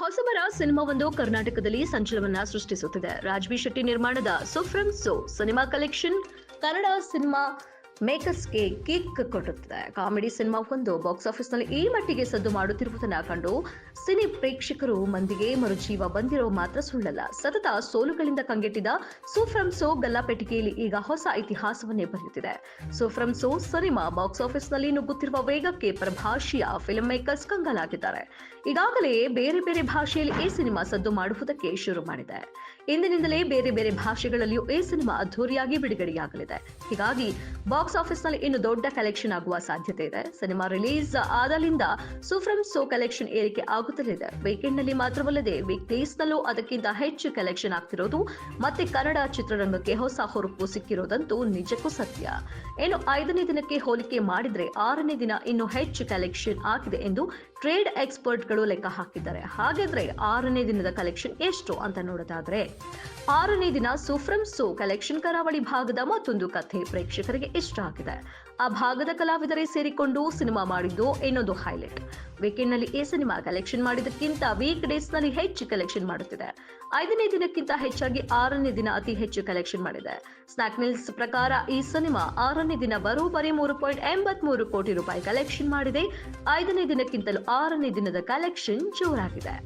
ಹೊಸಬರ ಸಿನಿಮಾವೊಂದು ಕರ್ನಾಟಕದಲ್ಲಿ ಸಂಚಲನವನ್ನ ಸೃಷ್ಟಿಸುತ್ತಿದೆ. ರಾಜ್ವಿ ಶೆಟ್ಟಿ ನಿರ್ಮಾಣದ Su From So cinema collection Kannada cinema ಮೇಕರ್ಸ್ಗೆ kick ಕೊಟ್ಟುತ್ತದೆ ಕಾಮಿಡಿ ಸಿನಿಮಾ ಒಂದು ಬಾಕ್ಸ್ ಆಫೀಸ್ನಲ್ಲಿ ಈ ಮಟ್ಟಿಗೆ ಸದ್ದು ಮಾಡುತ್ತಿರುವುದನ್ನು ಕಂಡು ಸಿನಿ ಪ್ರೇಕ್ಷಕರು ಮಂದಿಗೆ ಮರುಜೀವ ಬಂದಿರೋ ಮಾತ್ರ ಸುಳ್ಳಲ್ಲ. ಸತತ ಸೋಲುಗಳಿಂದ ಕಂಗೆಟ್ಟಿದ ಸೂಫ್ರಮ್ ಸೋ ಗಲ್ಲಾಪೆಟ್ಟಿಗೆಯಲ್ಲಿ ಈಗ ಹೊಸ ಇತಿಹಾಸವನ್ನೇ ಬರೆಯುತ್ತಿದೆ. ಸೂಫ್ರಮ್ ಸೋ ಸಿನಿಮಾ ಬಾಕ್ಸ್ ಆಫೀಸ್ನಲ್ಲಿ ನುಗ್ಗುತ್ತಿರುವ ವೇಗಕ್ಕೆ ಪ್ರಭಾಷಿಯ ಫಿಲ್ಮ್ ಮೇಕರ್ಸ್ ಕಂಗಾಲಾಗಿದ್ದಾರೆ. ಈಗಾಗಲೇ ಬೇರೆ ಬೇರೆ ಭಾಷೆಯಲ್ಲಿ ಈ ಸಿನಿಮಾ ಸದ್ದು ಮಾಡುವುದಕ್ಕೆ ಶುರು ಮಾಡಿದೆ. ಇಂದಿನಿಂದಲೇ ಬೇರೆ ಬೇರೆ ಭಾಷೆಗಳಲ್ಲಿಯೂ ಈ ಸಿನಿಮಾ ಅದ್ಧೂರಿಯಾಗಿ ಬಿಡುಗಡೆಯಾಗಲಿದೆ. ಹೀಗಾಗಿ ಬಾಕ್ಸ್ ಆಫೀಸ್ನಲ್ಲಿ ಇನ್ನು ದೊಡ್ಡ ಕಲೆಕ್ಷನ್ ಆಗುವ ಸಾಧ್ಯತೆ ಇದೆ. ಸಿನಿಮಾ ರಿಲೀಸ್ ಆದಲಿಂದ ಸುಫ್ರಮ್ ಸೋ ಕಲೆಕ್ಷನ್ ಏರಿಕೆ ಆಗುತ್ತಲಿದೆ. ವೀಕೆಂಡ್ನಲ್ಲಿ ಮಾತ್ರವಲ್ಲದೆ ವೀಕ್ ಡೇಸ್ ನಲ್ಲೂ ಅದಕ್ಕಿಂತ ಹೆಚ್ಚು ಕಲೆಕ್ಷನ್ ಆಗ್ತಿರೋದು. ಮತ್ತೆ ಕನ್ನಡ ಚಿತ್ರರಂಗಕ್ಕೆ ಹೊಸ ಹುರುಪು ಸಿಕ್ಕಿರೋದಂತೂ ನಿಜಕ್ಕೂ ಸತ್ಯ. ಇನ್ನು ಐದನೇ ದಿನಕ್ಕೆ ಹೋಲಿಕೆ ಮಾಡಿದ್ರೆ ಆರನೇ ದಿನ ಇನ್ನು ಹೆಚ್ಚು ಕಲೆಕ್ಷನ್ ಆಗಿದೆ ಎಂದು ಟ್ರೇಡ್ ಎಕ್ಸ್ಪರ್ಟ್ಗಳು ಲೆಕ್ಕ ಹಾಕಿದ್ದಾರೆ. ಹಾಗಾದ್ರೆ ಆರನೇ ದಿನದ ಕಲೆಕ್ಷನ್ ಎಷ್ಟು ಅಂತ ನೋಡೋದಾದ್ರೆ ಆರನೇ ದಿನ ಸುಫ್ರಮ್ ಸೋ ಕಲೆಕ್ಷನ್ ಕರಾವಳಿ ಭಾಗದ ಮತ್ತೊಂದು ಕಥೆ ಪ್ರೇಕ್ಷಕರಿಗೆ ಇಷ್ಟ ಆಗಿದೆ. ಆ ಭಾಗದ ಕಲಾವಿದರೇ ಸೇರಿಕೊಂಡು ಸಿನಿಮಾ ಮಾಡಿದ್ದು ಇನ್ನೊಂದು ಹೈಲೈಟ್. ವೀಕೆಂಡ್ನಲ್ಲಿ ಈ ಸಿನಿಮಾ ಕಲೆಕ್ಷನ್ ಮಾಡಿದಕ್ಕಿಂತ ವೀಕ್ ಡೇಸ್ನಲ್ಲಿ ಹೆಚ್ಚು ಕಲೆಕ್ಷನ್ ಮಾಡುತ್ತಿದೆ. ಐದನೇ ದಿನಕ್ಕಿಂತ ಹೆಚ್ಚಾಗಿ ಆರನೇ ದಿನ ಅತಿ ಹೆಚ್ಚು ಕಲೆಕ್ಷನ್ ಮಾಡಿದೆ. ಸ್ನಾಕ್ ಮಿಲ್ಸ್ ಪ್ರಕಾರ ಈ ಸಿನಿಮಾ ಆರನೇ ದಿನ ಬರೋಬ್ಬರಿ ಮೂರು ಪಾಯಿಂಟ್ ಎಂಬತ್ ಮೂರು ಕೋಟಿ ರೂಪಾಯಿ ಕಲೆಕ್ಷನ್ ಮಾಡಿದೆ. ಐದನೇ ದಿನಕ್ಕಿಂತಲೂ ಆರನೇ ದಿನದ ಕಲೆಕ್ಷನ್ ಜೋರಾಗಿದೆ.